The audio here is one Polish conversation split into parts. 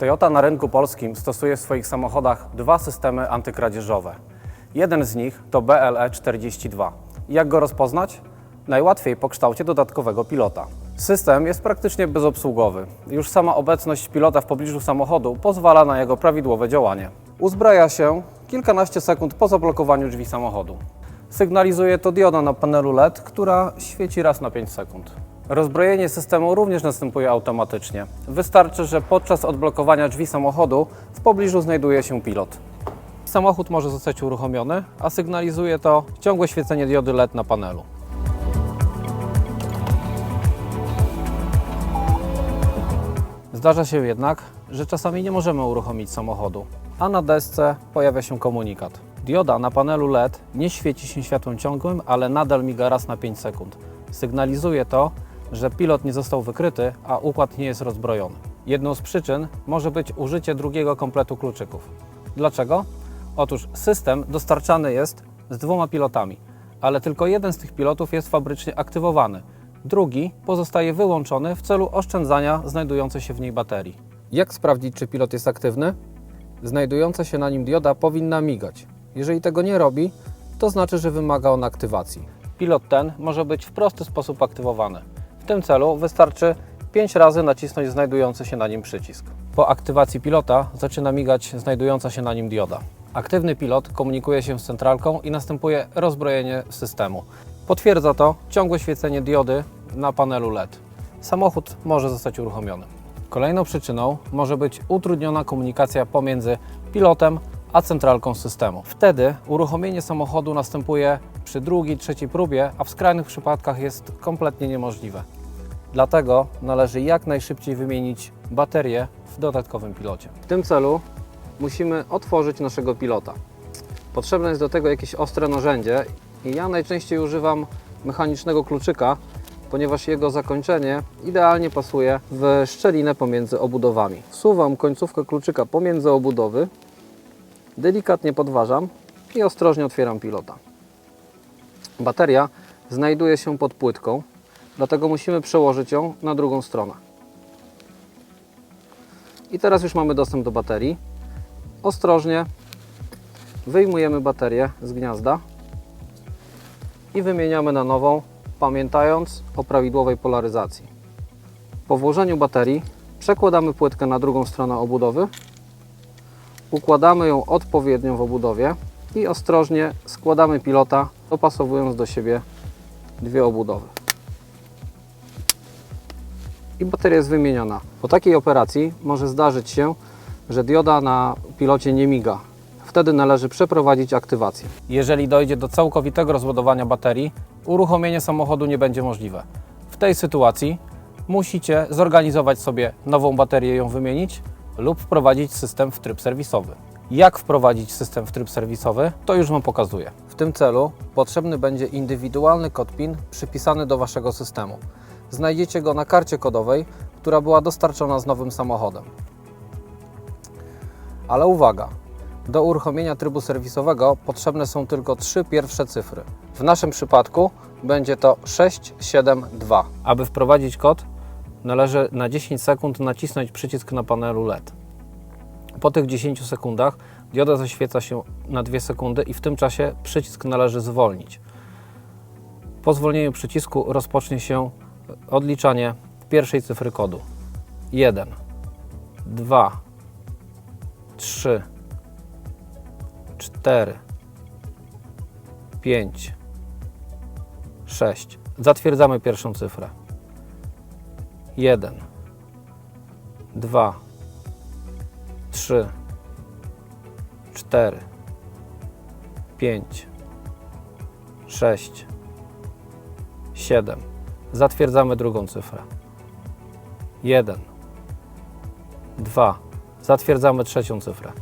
Toyota na rynku polskim stosuje w swoich samochodach dwa systemy antykradzieżowe. Jeden z nich to BLE42. Jak go rozpoznać? Najłatwiej po kształcie dodatkowego pilota. System jest praktycznie bezobsługowy. Już sama obecność pilota w pobliżu samochodu pozwala na jego prawidłowe działanie. Uzbraja się kilkanaście sekund po zablokowaniu drzwi samochodu. Sygnalizuje to dioda na panelu LED, która świeci raz na 5 sekund. Rozbrojenie systemu również następuje automatycznie. Wystarczy, że podczas odblokowania drzwi samochodu w pobliżu znajduje się pilot. Samochód może zostać uruchomiony, a sygnalizuje to ciągłe świecenie diody LED na panelu. Zdarza się jednak, że czasami nie możemy uruchomić samochodu, a na desce pojawia się komunikat. Dioda na panelu LED nie świeci się światłem ciągłym, ale nadal miga raz na 5 sekund. Sygnalizuje to, że pilot nie został wykryty, a układ nie jest rozbrojony. Jedną z przyczyn może być użycie drugiego kompletu kluczyków. Dlaczego? Otóż system dostarczany jest z dwoma pilotami, ale tylko jeden z tych pilotów jest fabrycznie aktywowany. Drugi pozostaje wyłączony w celu oszczędzania znajdującej się w niej baterii. Jak sprawdzić, czy pilot jest aktywny? Znajdująca się na nim dioda powinna migać. Jeżeli tego nie robi, to znaczy, że wymaga on aktywacji. Pilot ten może być w prosty sposób aktywowany. Tym celu wystarczy 5 razy nacisnąć znajdujący się na nim przycisk. Po aktywacji pilota zaczyna migać znajdująca się na nim dioda. Aktywny pilot komunikuje się z centralką i następuje rozbrojenie systemu. Potwierdza to ciągłe świecenie diody na panelu LED. Samochód może zostać uruchomiony. Kolejną przyczyną może być utrudniona komunikacja pomiędzy pilotem a centralką systemu. Wtedy uruchomienie samochodu następuje przy drugiej, trzeciej próbie, a w skrajnych przypadkach jest kompletnie niemożliwe. Dlatego należy jak najszybciej wymienić baterię w dodatkowym pilocie. W tym celu musimy otworzyć naszego pilota. Potrzebne jest do tego jakieś ostre narzędzie i ja najczęściej używam mechanicznego kluczyka, ponieważ jego zakończenie idealnie pasuje w szczelinę pomiędzy obudowami. Wsuwam końcówkę kluczyka pomiędzy obudowy, delikatnie podważam i ostrożnie otwieram pilota. Bateria znajduje się pod płytką, dlatego musimy przełożyć ją na drugą stronę. I teraz już mamy dostęp do baterii. Ostrożnie wyjmujemy baterię z gniazda i wymieniamy na nową, pamiętając o prawidłowej polaryzacji. Po włożeniu baterii przekładamy płytkę na drugą stronę obudowy, układamy ją odpowiednio w obudowie i ostrożnie składamy pilota, dopasowując do siebie dwie obudowy. I bateria jest wymieniona. Po takiej operacji może zdarzyć się, że dioda na pilocie nie miga. Wtedy należy przeprowadzić aktywację. Jeżeli dojdzie do całkowitego rozładowania baterii, uruchomienie samochodu nie będzie możliwe. W tej sytuacji musicie zorganizować sobie nową baterię, ją wymienić lub wprowadzić system w tryb serwisowy. Jak wprowadzić system w tryb serwisowy, to już Wam pokazuję. W tym celu potrzebny będzie indywidualny kod PIN przypisany do Waszego systemu. Znajdziecie go na karcie kodowej, która była dostarczona z nowym samochodem. Ale uwaga! Do uruchomienia trybu serwisowego potrzebne są tylko trzy pierwsze cyfry. W naszym przypadku będzie to 672. Aby wprowadzić kod, należy na 10 sekund nacisnąć przycisk na panelu LED. Po tych 10 sekundach dioda zaświeca się na 2 sekundy i w tym czasie przycisk należy zwolnić. Po zwolnieniu przycisku rozpocznie się odliczanie pierwszej cyfry kodu. 1, 2, 3, 4, 5, 6. Zatwierdzamy pierwszą cyfrę. 1, 2, 3, 4, 5, 6, 7. Zatwierdzamy drugą cyfrę. 1, 2. Zatwierdzamy trzecią cyfrę.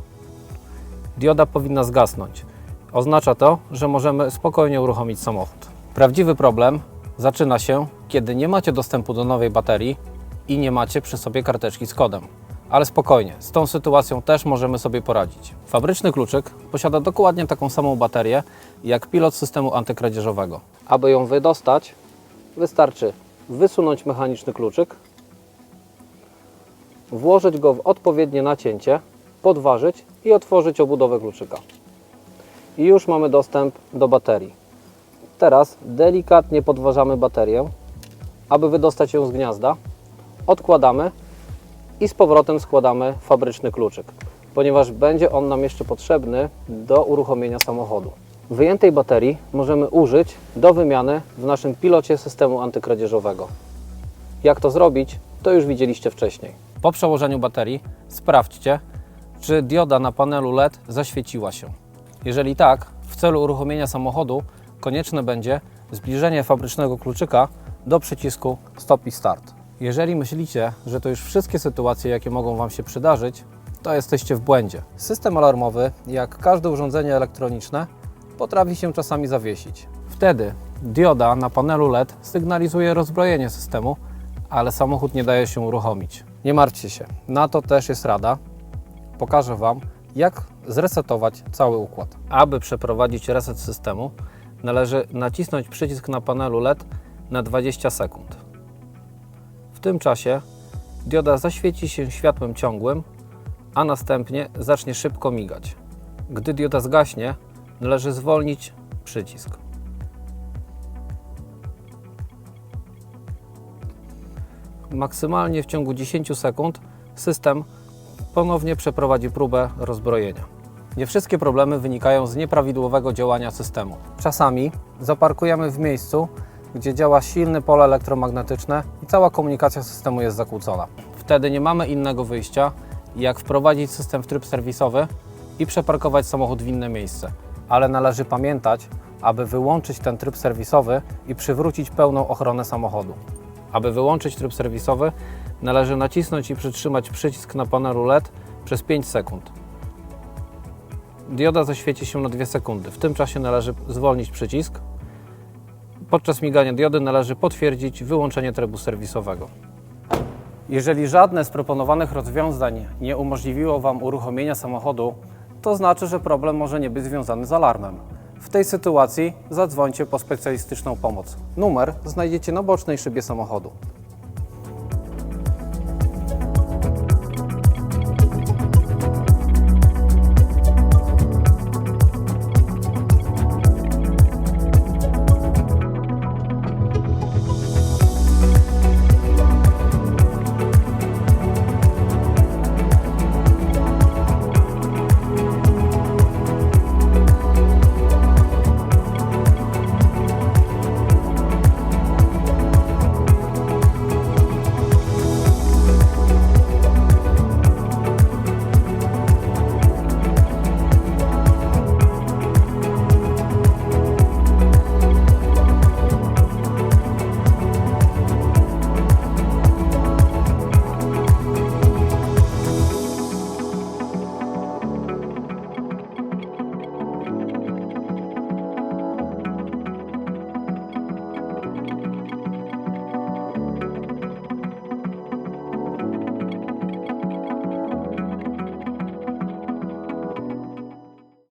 Dioda powinna zgasnąć. Oznacza to, że możemy spokojnie uruchomić samochód. Prawdziwy problem zaczyna się, kiedy nie macie dostępu do nowej baterii i nie macie przy sobie karteczki z kodem. Ale spokojnie, z tą sytuacją też możemy sobie poradzić. Fabryczny kluczyk posiada dokładnie taką samą baterię jak pilot systemu antykradzieżowego. Aby ją wydostać, wystarczy wysunąć mechaniczny kluczyk, włożyć go w odpowiednie nacięcie, podważyć i otworzyć obudowę kluczyka. I już mamy dostęp do baterii. Teraz delikatnie podważamy baterię, aby wydostać ją z gniazda. Odkładamy i z powrotem składamy fabryczny kluczyk, ponieważ będzie on nam jeszcze potrzebny do uruchomienia samochodu. Wyjętej baterii możemy użyć do wymiany w naszym pilocie systemu antykradzieżowego. Jak to zrobić, to już widzieliście wcześniej. Po przełożeniu baterii sprawdźcie, czy dioda na panelu LED zaświeciła się. Jeżeli tak, w celu uruchomienia samochodu konieczne będzie zbliżenie fabrycznego kluczyka do przycisku Stop i Start. Jeżeli myślicie, że to już wszystkie sytuacje, jakie mogą Wam się przydarzyć, to jesteście w błędzie. System alarmowy, jak każde urządzenie elektroniczne, potrafi się czasami zawiesić. Wtedy dioda na panelu LED sygnalizuje rozbrojenie systemu, ale samochód nie daje się uruchomić. Nie martwcie się, na to też jest rada. Pokażę Wam, jak zresetować cały układ. Aby przeprowadzić reset systemu, należy nacisnąć przycisk na panelu LED na 20 sekund. W tym czasie dioda zaświeci się światłem ciągłym, a następnie zacznie szybko migać. Gdy dioda zgaśnie, należy zwolnić przycisk. Maksymalnie w ciągu 10 sekund system ponownie przeprowadzi próbę rozbrojenia. Nie wszystkie problemy wynikają z nieprawidłowego działania systemu. Czasami zaparkujemy w miejscu, gdzie działa silne pole elektromagnetyczne i cała komunikacja systemu jest zakłócona. Wtedy nie mamy innego wyjścia, jak wprowadzić system w tryb serwisowy i przeparkować samochód w inne miejsce. Ale należy pamiętać, aby wyłączyć ten tryb serwisowy i przywrócić pełną ochronę samochodu. Aby wyłączyć tryb serwisowy, należy nacisnąć i przytrzymać przycisk na panelu LED przez 5 sekund. Dioda zaświeci się na 2 sekundy. W tym czasie należy zwolnić przycisk. Podczas migania diody należy potwierdzić wyłączenie trybu serwisowego. Jeżeli żadne z proponowanych rozwiązań nie umożliwiło Wam uruchomienia samochodu, to znaczy, że problem może nie być związany z alarmem. W tej sytuacji zadzwońcie po specjalistyczną pomoc. Numer znajdziecie na bocznej szybie samochodu.